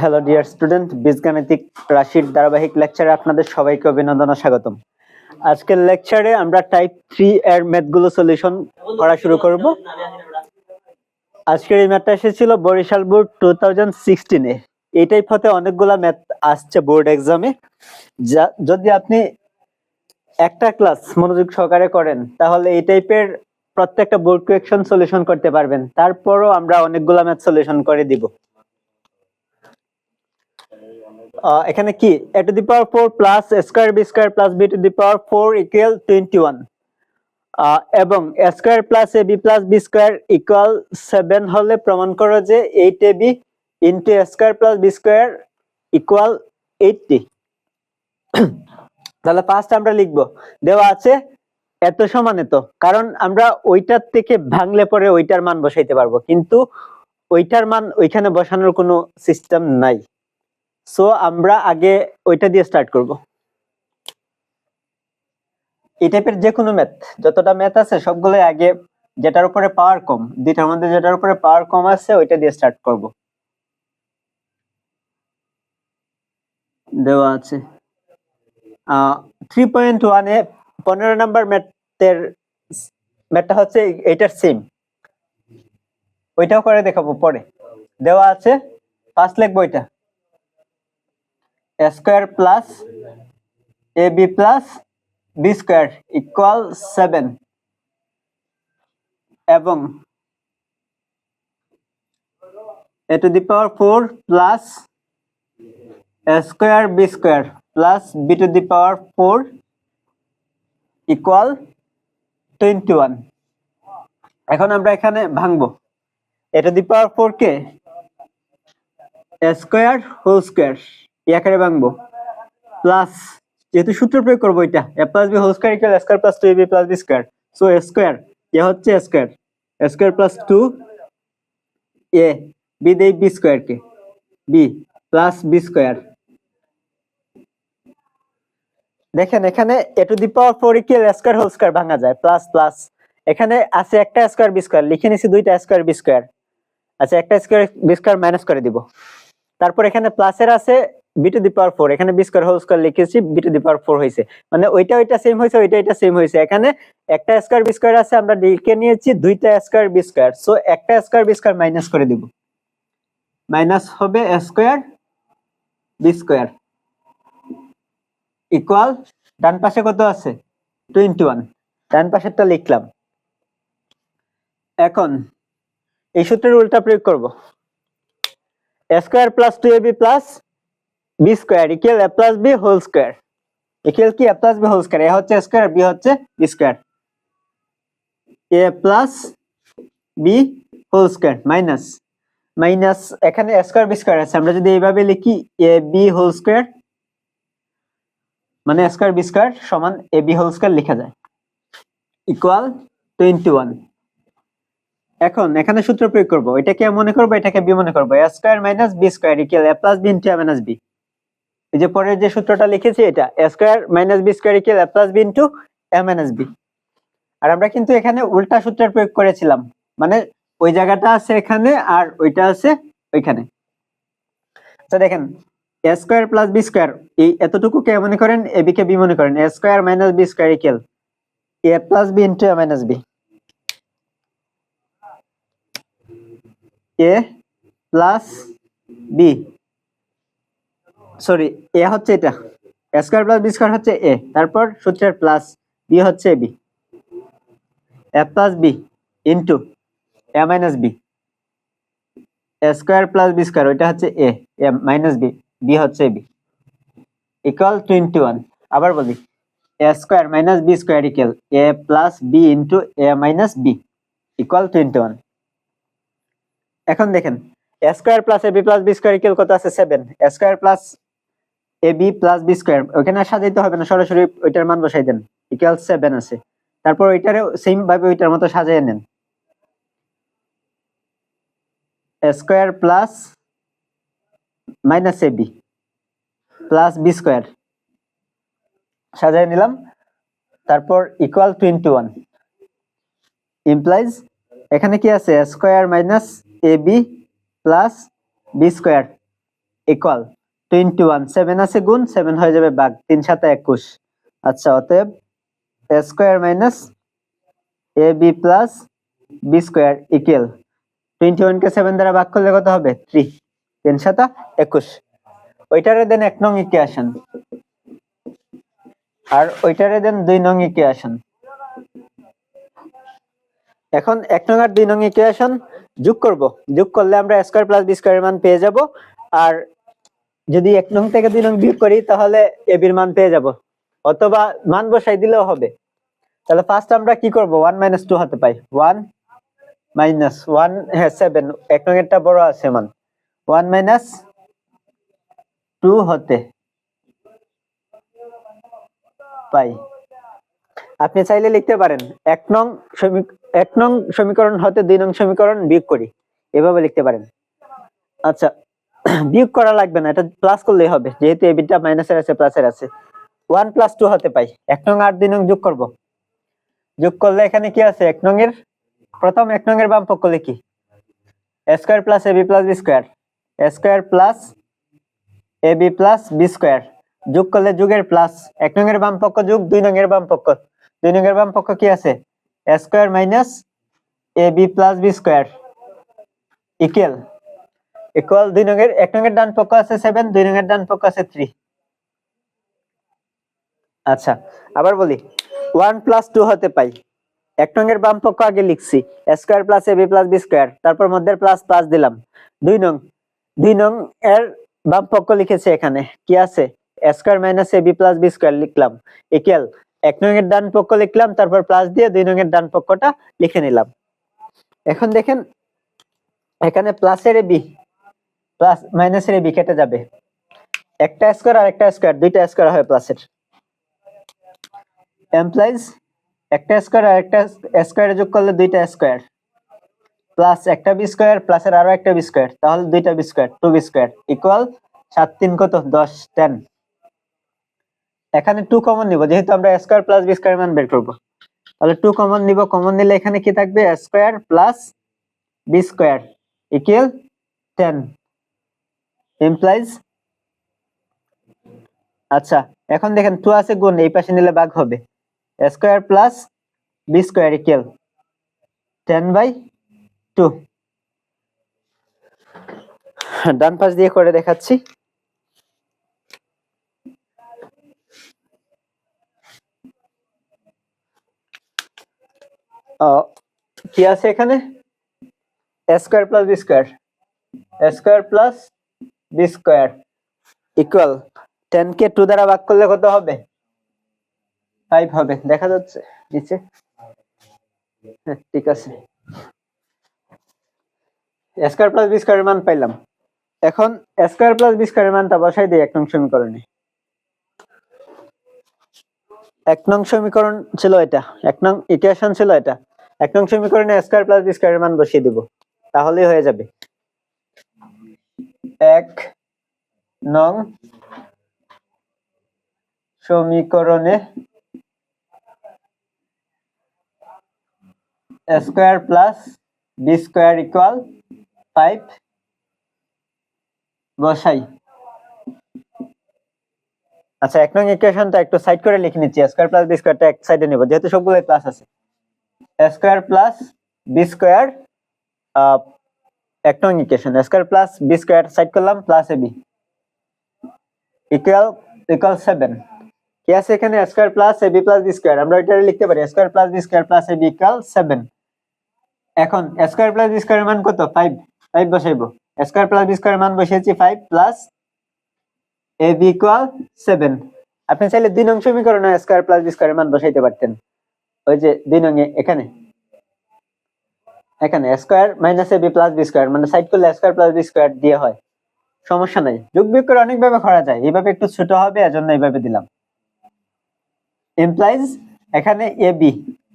Hello dear student বীজগাণিতিক রাশির ধারাবাহিক লেকচারে আপনাদের সবাইকে অভিনন্দন ও স্বাগতম। আজকের লেকচারে আমরা টাইপ থ্রি এর ম্যাথগুলো সলিউশন করা শুরু করব। আজকের এই ম্যাথটা এসেছিল বরিশাল বোর্ড টু থাউজেন্ড সিক্সটিনে এই টাইপ হতে অনেকগুলা ম্যাথ আসছে বোর্ড এক্সামে যা, যদি আপনি একটা ক্লাস মনোযোগ সহকারে করেন, তাহলে এই টাইপের প্রত্যেকটা বোর্ড কোয়েকশন সলিউশন করতে পারবেন। তারপরও আমরা অনেকগুলা ম্যাথ সলিউশন করে দিব। এখানে কি? A to the power four plus square B square plus B to the power four equal twenty one এবং square plus A B plus B square equal seven হলে প্রমাণ করো যে eight A B into square plus B square equal eighty তাহলে first আমরা লিখব। দেওয়া আছে এত সমানে তো। কারণ আমরা ওইটার থেকে ভাঙলে পরে ওইটার মান বসাইতে পারব। কিন্তু ওইটার মান ওইখানে বসানোর কোনো সিস্টেম নাই। সো আমরা আগে ওইটা দিয়ে স্টার্ট করব। এই টাইপের যে কোনো ম্যাথ যতটা ম্যাথ আছে সবগুলো আগে যেটার উপরে পাওয়ার কম, দুইটার মধ্যে যেটার উপরে পাওয়ার কম আছে, ওইটা দিয়ে স্টার্ট করব। দেওয়া আছে। থ্রি পয়েন্ট ওয়ানে পনেরো নাম্বার ম্যাথের ম্যাথটা হচ্ছে এইটার সেম ওইটাও করে দেখাবো পরে। দেওয়া আছে পাঁচ লিখব ওইটা square plus A B plus B square equal seven এবং A to the power four plus square B square plus B to the power four equal twenty one এখন আমরা এখানে ভাঙবো। এটা দি পাওয়ার ফোর কে স্কোয়ার হোল স্কোয়ার এই আকারে ভাঙবো। প্লাস যেহেতু সূত্র প্রয়োগ করব এটা, A plus B whole square equal square plus two B plus B square so square A হচ্ছে square square plus two A B দেই বি স্কোয়ার কে। বি প্লাস বি স্কোয়ার দেখেন, এখানে A to the power four equal square whole square ভাঙা যায়? Plus plus এখানে আছে একটা স্কোয়ার বি স্কোয়ার লিখে নিছি দুইটা স্কোয়ার বি স্কোয়ার আচ্ছা একটা স্কোয়ার বি স্কোয়ার মাইনাস করে দিব। তারপর এখানে প্লাসের আছে B to the power four এখানে বি স্কোয়ার হোল স্কোয়ার লিখেছি B to the power four হয়েছে মানে ওইটা ওইটা সেম হয়েছে ওইটা ওইটা সেম হয়েছে এখানে একটা স্কোয়ার বি স্কোয়ার আছে, আমরা লিখে নিয়েছি দুইটা স্কোয়ার বি স্কোয়ার সো একটা স্কোয়ার বি স্কোয়ার মাইনাস করে দিব। মাইনাস হবে স্কোয়ার বি স্কোয়ার ইকুয়াল, ডান পাশে কত আছে? টোয়েন্টি ওয়ান ডান পাশেরটা লিখলাম। এখন, এই সূত্রের উল্টা প্রয়োগ করব। A square plus two A B plus B square equal A plus B whole square equal কি? A plus B whole square A হচ্ছে স্কোয়ার বি হচ্ছে B square A plus B whole square minus minus এখানে square B square আছে। আমরা যদি এইভাবে লিখি A B whole square মানে স্কোয়ার বি স্কোয়ার সমান এ বি হোল স্কোয়ার লেখা যায়। ইকুয়াল টোয়েন্টি ওয়ান এখন এখানে সূত্র প্রয়োগ করব। এটাকে মনে করব? এটাকে বি মনে করব? Square minus B square equal A plus B into A minus B এই যে পরের যে সূত্রটা লিখেছি এটা square minus B square equal A plus B into A minus B আর আমরা কিন্তু এখানে উল্টা সূত্রের প্রয়োগ করেছিলাম। মানে ওই জায়গাটা আছে এখানে আর ওইটা আছে ওইখানে। আচ্ছা দেখেন A square plus B square এই এতটুকু কে মনে করেন? এ বি কে বি মনে করেন? A square minus B square equal A plus B into A minus B A plus B sorry A হচ্ছে এটা। A square plus B square হচ্ছে এ তারপর সূত্রের প্লাস বি হচ্ছে B A plus B into A minus B A square plus B square ওইটা হচ্ছে A A minus B B হচ্ছে B equal twenty one আবার বলি A square minus B square equal A plus B into A minus B equal twenty one এখন দেখেন A square plus A B plus B square equal কত আছে? Seven A square plus A B plus B square আর সাজাইতে হবে না, সরাসরি ওইটার মান বসাই দেন। ইকুয়াল সেভেন আছে। তারপর ওইটারে সেম ভাবে ওইটার মতো সাজিয়ে নেন। Square plus minus A B plus B square. সাজিয়ে নিলাম। তারপর ইকুয়াল টোয়েন্টি ওয়ান ইমপ্লাইজ এখানে কি আছে? Square minus A B plus B square equal twenty one seven আছে গুণ সেভেন হয়ে যাবে বাঘ। তিন সাথে একুশ। আচ্ছা অতএব square minus A B plus B square equal twenty one K seven দ্বারা ভাগ করলে কত হবে? থ্রি তিন সাতা একুশ। ওইটারে দেন এক নং ইকে ইকুয়েশন আর ওইটারে দেন দুই নং ইকুয়েশন এখন এক নং আর দুই নং ইকুয়েশন যোগ করব। যোগ করলে আমরা স্কোয়ার প্লাস বি স্কোয়ারের মান পেয়ে যাব। আর যদি এক নং থেকে দুই নং বিয়োগ করি, তাহলে এ বির মান পেয়ে যাব। অথবা মান বসাই দিলেও হবে। তাহলে ফার্স্ট আমরা কি করব? ওয়ান মাইনাস টু হতে পাই। ওয়ান মাইনাস ওয়ান হ্যাঁ সেভেন এক নং এরটা বড় আছে মান। ওয়ান মাইনাস টু হতে পাই আপনি চাইলে লিখতে পারেন, এক নং এক নং সমীকরণ হতে দুই নং সমীকরণ বিয়োগ করি। এভাবে লিখতে পারেন। আচ্ছা বিয়োগ করা লাগবে না, এটা প্লাস করলেই হবে, যেহেতু এবিটা মাইনাসের আছে প্লাসের আছে। ওয়ান প্লাস টু হতে পাই। এক নং আর দুই নং যোগ করব। যোগ করলে এখানে কি আছে? এক নং এর, প্রথম এক নং এর বাম পক্ষ লিখি। Square plus A B plus B square square plus A B plus B square. যোগ করলে যুগের প্লাস। এক নং এর বাম পক্ষ যোগ, দুই নং এর বাম পক্ষ দুই নং এর বাম পক্ষ কি আছে? Square minus A B plus B square. Equal. Equal দুই নং এর এক নং এর ডান পক্ষ আছে সেভেন, দুই নং এর ডান পক্ষ আছে থ্রি। আচ্ছা আবার বলি। ওয়ান প্লাস টু হতে পাই। এক নং এর বাম পক্ষ আগে লিখছি। Square plus A B plus B square. তারপর মধ্যে প্লাস প্লাস দিলাম। দুই নং দুই নং বাম পক্ষ লিখেছে এখানে, কি আছে? Square minus A B plus B square লিখলাম। ইকুয়াল এক নং এর ডান পক্ষ লিখলাম, তারপর প্লাস দিয়ে দুই নং এর ডান পক্ষটা লিখে নিলাম। এখন দেখেন, এখানে প্লাসের বি প্লাস মাইনাসের বি কেটে যাবে। একটা স্কোয়ার আর একটা স্কোয়ার দুইটা স্কোয়ার হয় প্লাসের এমপ্লয়িজ একটা স্কোয়ার আর একটা স্কোয়ারে যোগ করলে দুইটা স্কোয়ার প্লাস একটা বি স্কোয়ার প্লাসের আরও একটা বি স্কোয়ার তাহলে দুইটা B square two B square equal সাত তিন কত? দশ টেন এখানে টু কমন নিব, যেহেতু আমরা স্কোয়ার প্লাস বি স্কোয়ার মান বের করব। তাহলে টু কমন নিব কমন নিলে এখানে কি থাকবে? Square plus B square equal ten implies আচ্ছা এখন দেখেন টু আছে গুণ, এই পাশে নিলে ভাগ হবে। Square plus B square equal ten by two ডান পাশ দিয়ে করে দেখাচ্ছি। কি আছে এখানে? Square plus B square square plus B square equal ten কে টু দ্বারা ভাগ করলে কত হবে? ফাইভ হবে। দেখা যাচ্ছে নিচে। হ্যাঁ ঠিক আছে। স্কোয়ার প্লাস বি স্কোয়ারের মান পাইলাম। এখন স্কোয়ার প্লাস বি স্কোয়ারের মানটা বসাই দিই এক নং সমীকরণে। এক নং সমীকরণ ছিল এটা, এক নং ইকুয়েশন ছিল এটা। এক নং সমীকরণে স্কোয়ার প্লাস বি স্কোয়ারের মান বসিয়ে দিব, তাহলেই হয়ে যাবে। এক নং সমীকরণে square plus B square equal five বসাই। আচ্ছা এক নং ইকুয়েশনটা একটু সাইড করে লিখে নিচ্ছি। স্কোয়ার প্লাস বি স্কোয়ারটা এক সাইডে নেব, যেহেতু সবগুলো প্লাস আছে। স্কোয়ার প্লাস বি স্কোয়ার এক নং equation square plus B square side করলাম plus A B equal equal seven কি আছে এখানে? Square plus A B plus B square আমরা এটা লিখতে পারি square plus B square plus A B equal seven এখন স্কোয়ার প্লাস বি স্কোয়ারের মান কত? ফাইভ ফাইভ বসাইবো। স্কোয়ার প্লাস বি স্কোয়ারের মান বসিয়েছি five plus A B equal seven আপনি চাইলে দুই নং সমীকরণে স্কোয়ার প্লাস বি স্কোয়ারের মান বসাইতে পারতেন। ওই যে দুই নং এখানে। এখানে square minus A B plus B square মানে সাইড করলে স্কোয়ার প্লাস বি স্কোয়ার দিয়ে হয়। সমস্যা নাই। যোগ বিয়োগ করে অনেকভাবে করা যায়। এইভাবে একটু ছোট হবে, এজন্য এইভাবে দিলাম। এমপ্লাইজ এখানে এ বি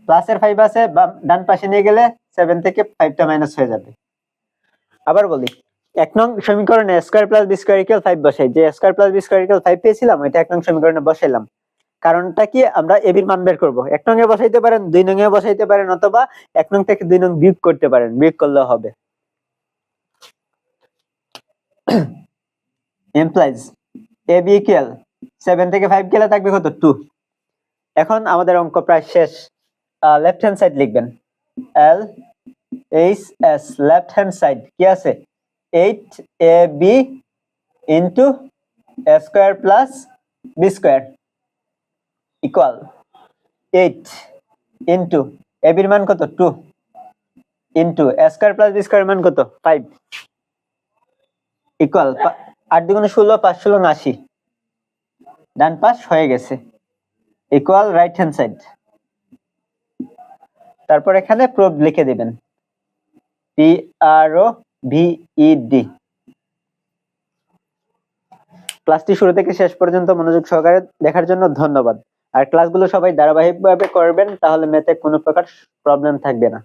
প্লাসের ফাইভ আছে বা ডান পাশে নিয়ে গেলে সেভেন থেকে ফাইভটা মাইনাস হয়ে যাবে। আবার বলি, এক নং সমীকরণে square plus B square equal five বসাই। যে square plus B square equal five পেয়েছিলাম, ওইটা এক নং সমীকরণে বসাইলাম। কারণটা কি? আমরা এবির মান বের করব। এক নং এ বসাইতে পারেন, দুই নং এ বসাইতে পারেন, অথবা এক নং থেকে দুই নং বিয়োগ করতে পারেন, বিয়োগ করলেও হবে। Implies A B equal seven থেকে ফাইভ গেলে থাকবে কত? টু এখন আমাদের অঙ্ক প্রায় শেষ। লেফট হ্যান্ড সাইড লিখবেন। L H S, left hand side, কি আছে? Eight A B into A square plus B square equal eight into A বির মান কত? Two into A square plus B square মান কত? ফাইভ ইকুয়াল আট দুগুণে ষোলো, পাঁচ ষোলো আশি ডান পাশ হয়ে গেছে। Equal right hand side. তারপর এখানে প্রোব লিখে দিবেন। P R O V E D ক্লাসটি শুরু থেকে শেষ পর্যন্ত মনোযোগ সহকারে দেখার জন্য ধন্যবাদ। আর ক্লাসগুলো সবাই ধারাবাহিকভাবে করবেন, তাহলে ম্যাথে কোনো প্রকার প্রবলেম থাকবে না।